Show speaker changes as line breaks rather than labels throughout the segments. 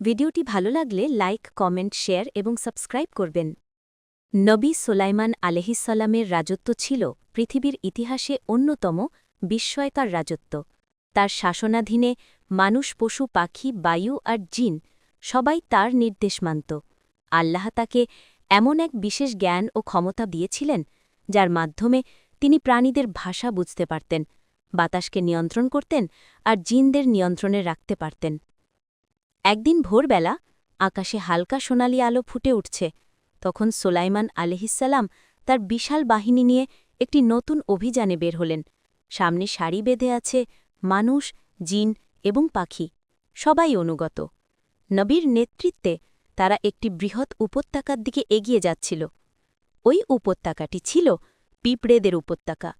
ভিডিওটি ভালো লাগলে লাইক, কমেন্ট, শেয়ার এবং সাবস্ক্রাইব করবেন। নবী সোলাইমান আলহিসাল্লামের রাজত্ব ছিল পৃথিবীর ইতিহাসে অন্যতম বিস্ময়কার রাজত্ব। তার শাসনাধীনে মানুষ, পশু, পাখি, বায়ু আর জিন সবাই তার নির্দেশ মানত। আল্লাহ তাকে এমন এক বিশেষ জ্ঞান ও ক্ষমতা দিয়েছিলেন, যার মাধ্যমে তিনি প্রাণীদের ভাষা বুঝতে পারতেন, বাতাসকে নিয়ন্ত্রণ করতেন আর জিনদের নিয়ন্ত্রণে রাখতে পারতেন। একদিন ভোরবেলা আকাশে হালকা সোনালি আলো ফুটে উঠছে। তখন সোলাইমান আলহিসাল্লাম তার বিশাল বাহিনী নিয়ে একটি নতুন অভিযানে বের হলেন। সামনে সারি বেঁধে আছে মানুষ, জিন এবং পাখি, সবাই অনুগত। নবীর নেতৃত্বে তারা একটি বৃহৎ উপত্যকার দিকে এগিয়ে যাচ্ছিল। ওই উপত্যকাটি ছিল পিঁপড়েদের উপত্যকা।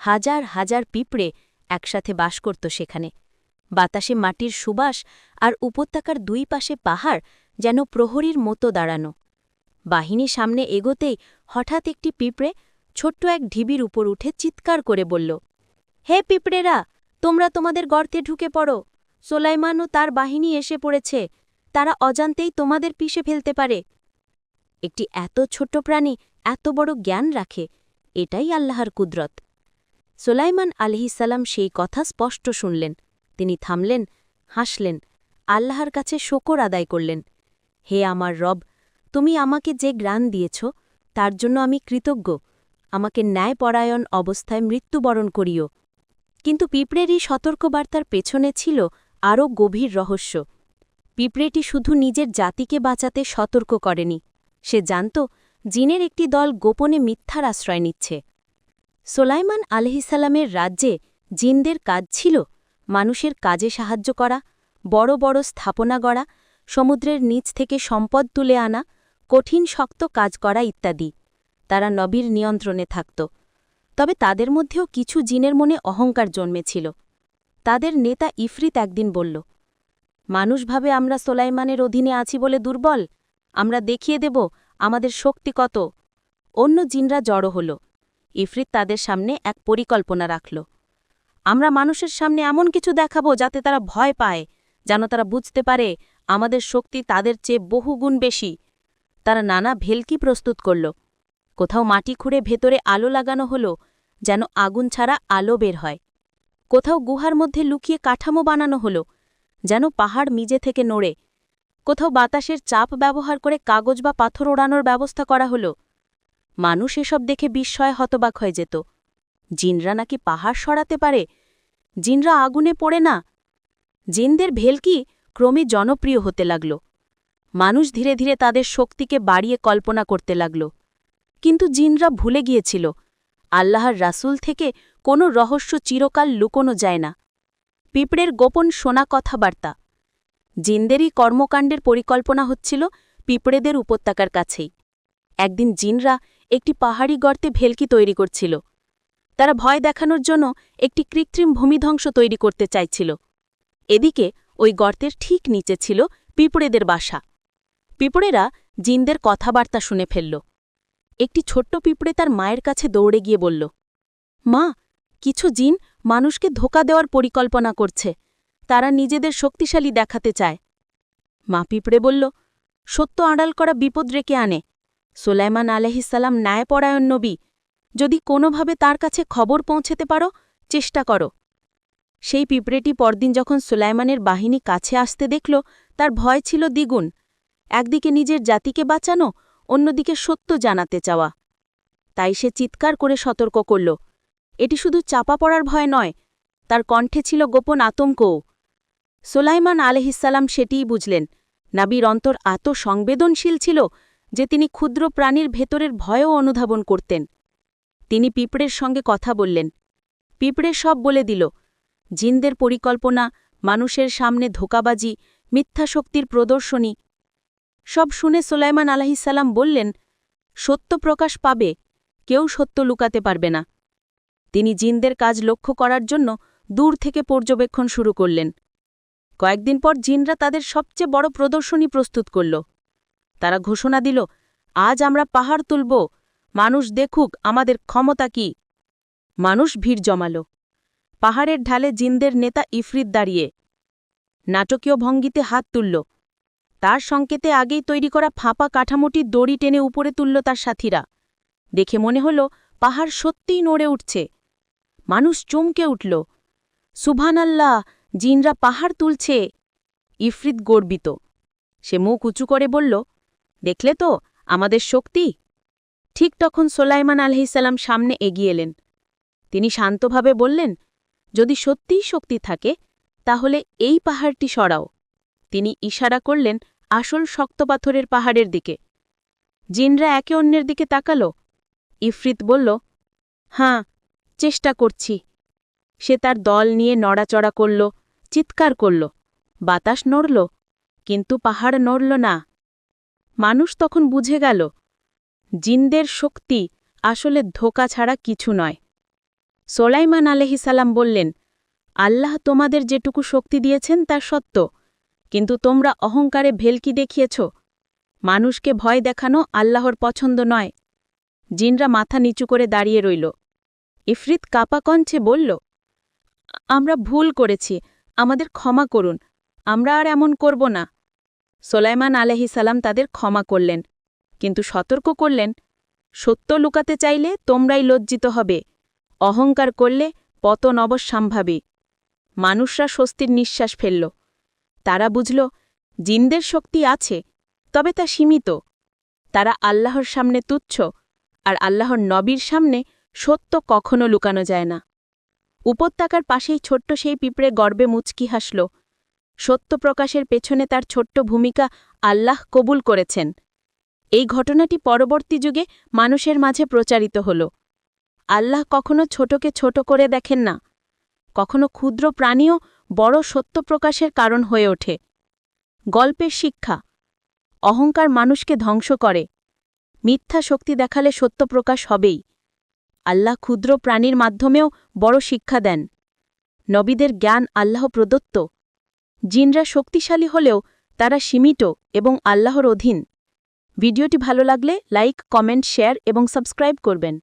হাজার হাজার পিঁপড়ে একসাথে বাস করত সেখানে। বাতাসে মাটির সুবাস আর উপত্যকার দুই পাশে পাহাড় যেন প্রহরীর মতো দাঁড়ানো। বাহিনী সামনে এগোতেই হঠাৎ একটি পিঁপড়ে ছোট্ট এক ঢিবির উপর উঠে চিৎকার করে বলল, হে পিঁপড়েরা, তোমরা তোমাদের গর্তে ঢুকে পড়ো। সোলাইমান ও তার বাহিনী এসে পড়েছে। তারা অজান্তেই তোমাদের পিষে ফেলতে পারে। একটি এত ছোট্ট প্রাণী এত বড় জ্ঞান রাখে, এটাই আল্লাহর কুদরত। সোলাইমান আলহিসাল্লাম সেই কথা স্পষ্ট শুনলেন। তিনি থামলেন, হাসলেন, আল্লাহর কাছে শোকর আদায় করলেন। হে আমার রব, তুমি আমাকে যে জ্ঞান দিয়েছ, তার জন্য আমি কৃতজ্ঞ। আমাকে ন্যায়পরায়ণ অবস্থায় মৃত্যুবরণ করিও। কিন্তু পিঁপড়েরই সতর্কবার্তার পেছনে ছিল আরও গভীর রহস্য। পিঁপড়েটি শুধু নিজের জাতিকে বাঁচাতে সতর্ক করেনি। সে জানত, জিনের একটি দল গোপনে মিথ্যার আশ্রয় নিচ্ছে। সোলাইমান আলহিসাল্লামের রাজ্যে জিনদের কাজ ছিল মানুষের কাজে সাহায্য করা, বড় বড় স্থাপনা গড়া, সমুদ্রের নিচ থেকে সম্পদ তুলে আনা, কঠিন শক্ত কাজ করা ইত্যাদি। তারা নবীর নিয়ন্ত্রণে থাকত। তবে তাদের মধ্যেও কিছু জিনের মনে অহংকার জন্মেছিল। তাদের নেতা ইফরিত একদিন বলল মানুষভাবে আমরা সোলাইমানের অধীনে আছি বলে দুর্বল। আমরা দেখিয়ে দেব আমাদের শক্তি কত। অন্য জিনরা জড়ো হল। ইফরিত তাদের সামনে এক পরিকল্পনা রাখল। আমরা মানুষের সামনে এমন কিছু দেখাবো যাতে তারা ভয় পায়, যেন তারা বুঝতে পারে আমাদের শক্তি তাদের চেয়ে বহুগুণ বেশি। তারা নানা ভেলকি প্রস্তুত করল। কোথাও মাটি খুঁড়ে ভেতরে আলো লাগানো হল, যেন আগুন ছাড়া আলো বের হয়। কোথাও গুহার মধ্যে লুকিয়ে কাঠামো বানানো হল, যেন পাহাড় মিজে থেকে নড়ে। কোথাও বাতাসের চাপ ব্যবহার করে কাগজ বা পাথর ওড়ানোর ব্যবস্থা করা হল। মানুষ এসব দেখে বিস্ময় হতবাক হয়ে যেত। জিনরা নাকি পাহাড় সরাতে পারে? জিনরা আগুনে পড়ে না? জিনদের ভেলকি ক্রমে জনপ্রিয় হতে লাগল। মানুষ ধীরে ধীরে তাদের শক্তিকে বাড়িয়ে কল্পনা করতে লাগল। কিন্তু জিনরা ভুলে গিয়েছিল, আল্লাহর রাসুল থেকে কোনো রহস্য চিরকাল লুকোনো যায় না। পিঁপড়ের গোপন শোনা কথাবার্তা। জিনদেরই কর্মকাণ্ডের পরিকল্পনা হচ্ছিল পিঁপড়েদের উপত্যকার কাছেই। একদিন জিনরা একটি পাহাড়ি গর্তে ভেলকি তৈরি করছিল। তারা ভয় দেখানোর জন্য একটি কৃত্রিম ভূমিধ্বংস তৈরি করতে চাইছিল। এদিকে ওই গর্তের ঠিক নিচে ছিল পিঁপড়েদের বাসা। পিঁপড়েরা জিনদের কথাবার্তা শুনে ফেলল। একটি ছোট্ট পিঁপড়ে তার মায়ের কাছে দৌড়ে গিয়ে বলল, মা, কিছু জিন মানুষকে ধোকা দেওয়ার পরিকল্পনা করছে। তারা নিজেদের শক্তিশালী দেখাতে চায়। মা পিঁপড়ে বলল, সত্য আড়াল করা বিপদ রেখে আনে। সোলাইমান আলহিসাল্লাম ন্যায়পরায়ণ নবী। যদি কোনোভাবে তার কাছে খবর পৌঁছেতে পারো, চেষ্টা করো। সেই পিঁপড়েটি পরদিন যখন সুলাইমানের বাহিনী কাছে আসতে দেখল, তার ভয় ছিল দ্বিগুণ। একদিকে নিজের জাতিকে বাঁচানো, অন্যদিকে সত্য জানাতে চাওয়া। তাই সে চিৎকার করে সতর্ক করল, এটি শুধু চাপা পড়ার ভয় নয়, তার কণ্ঠে ছিল গোপন আতঙ্কও। সোলাইমান আলহিসাল্লাম সেটিই বুঝলেন, নাবির অন্তর এত সংবেদনশীল ছিল যে তিনি ক্ষুদ্র প্রাণীর ভেতরের ভয়ও অনুধাবন করতেন। তিনি পিঁপড়ের সঙ্গে কথা বললেন। পিঁপড়ে সব বলে দিল, জিনদের পরিকল্পনা, মানুষের সামনে ধোকাবাজি, মিথ্যা শক্তির প্রদর্শনী সব শুনে সোলাইমান আলাহিসাল্লাম বললেন, সত্য প্রকাশ পাবে, কেউ সত্য লুকাতে পারবে না তিনি জিনদের কাজ লক্ষ্য করার জন্য দূর থেকে পর্যবেক্ষণ শুরু করলেন। কয়েকদিন পর জিনরা তাদের সবচেয়ে বড় প্রদর্শনী প্রস্তুত করল। তারা ঘোষণা দিল, আজ আমরা পাহাড় তুলব মানুষ দেখুক আমাদের ক্ষমতা কি। মানুষ ভিড় জমাল। পাহাড়ের ঢালে জিনদের নেতা ইফরিত দাঁড়িয়ে নাটকীয় ভঙ্গিতে হাত তুলল।
তার সংকেতে আগেই তৈরি করা ফাঁপা কাঠামোটির দড়ি টেনে উপরে তুলল তার সাথীরা। দেখে মনে হল, পাহাড় সত্যিই নড়ে উঠছে। মানুষ চমকে উঠল। সুবহানাল্লাহ, জিনরা পাহাড় তুলছে। ইফরিত গর্বিত। সে মুখ উঁচু করে বলল, দেখলে তো, আমাদের শক্তি? ঠিক তখন সোলাইমান আলহিসাল্লাম সামনে এগিয়ে এলেন। তিনি শান্তভাবে বললেন, যদি সত্যিই শক্তি থাকে, তাহলে এই পাহাড়টি সরাও। তিনি ইশারা করলেন, আসল শক্ত পাথরের পাহাড়ের দিকে। জিনরা একে অন্যের দিকে তাকাল। ইফরিত বলল হাঁ চেষ্টা করছি। সে তার দল নিয়ে নড়াচড়া করল, চিৎকার করল। বাতাস নড়ল, কিন্তু পাহাড় নড়ল না। মানুষ তখন বুঝে গেল জিনদের শক্তি আসলে ধোকা ছাড়া কিছু নয়। সোলাইমান আলহিসাল্লাম বললেন, আল্লাহ তোমাদের যেটুকু শক্তি দিয়েছেন তা সত্য, কিন্তু তোমরা অহংকারে ভেলকি দেখিয়েছ। মানুষকে ভয় দেখানো আল্লাহর পছন্দ নয়। জিনরা মাথা নিচু করে দাঁড়িয়ে রইল। ইফরিত কাপা কণ্ঠে বলল, আমরা ভুল করেছি, আমাদের ক্ষমা করুন, আমরা আর এমন করব না। সোলাইমান আলহিসাল্লাম তাদের ক্ষমা করলেন। কিন্তু সতর্ক করলেন, সত্য লুকাতে চাইলে তোমরাই লজ্জিত হবে, অহংকার করলে পতন অবশ্যম্ভাবী। মানুষরা স্বস্তির নিঃশ্বাস ফেলল। তারা বুঝল, জিনদের শক্তি আছে, তবে তা সীমিত। তারা আল্লাহর সামনে তুচ্ছ, আর আল্লাহর নবীর সামনে সত্য কখনো লুকানো যায় না। উপত্যকার পাশেই ছোট্ট সেই পিঁপড়ে গর্বে মুচকি হাসল। সত্য প্রকাশের পেছনে তার ছোট্ট ভূমিকা আল্লাহ কবুল করেছেন। এই ঘটনাটি পরবর্তী যুগে মানুষের মাঝে প্রচারিত হল। আল্লাহ কখনো ছোটকে ছোট করে দেখেন না। কখনো ক্ষুদ্র প্রাণীও বড় সত্য প্রকাশের কারণ হয়ে ওঠে। গল্পের শিক্ষা, অহংকার মানুষকে ধ্বংস করে। মিথ্যা শক্তি দেখালে সত্য প্রকাশ হবেই। আল্লাহ ক্ষুদ্র প্রাণীর মাধ্যমেও বড় শিক্ষা দেন। নবীদের জ্ঞান আল্লাহ প্রদত্ত। জিনরা শক্তিশালী হলেও তারা সীমিত এবং আল্লাহর অধীন। ভিডিওটি ভালো লাগলে লাইক কমেন্ট শেয়ার এবং সাবস্ক্রাইব করবেন।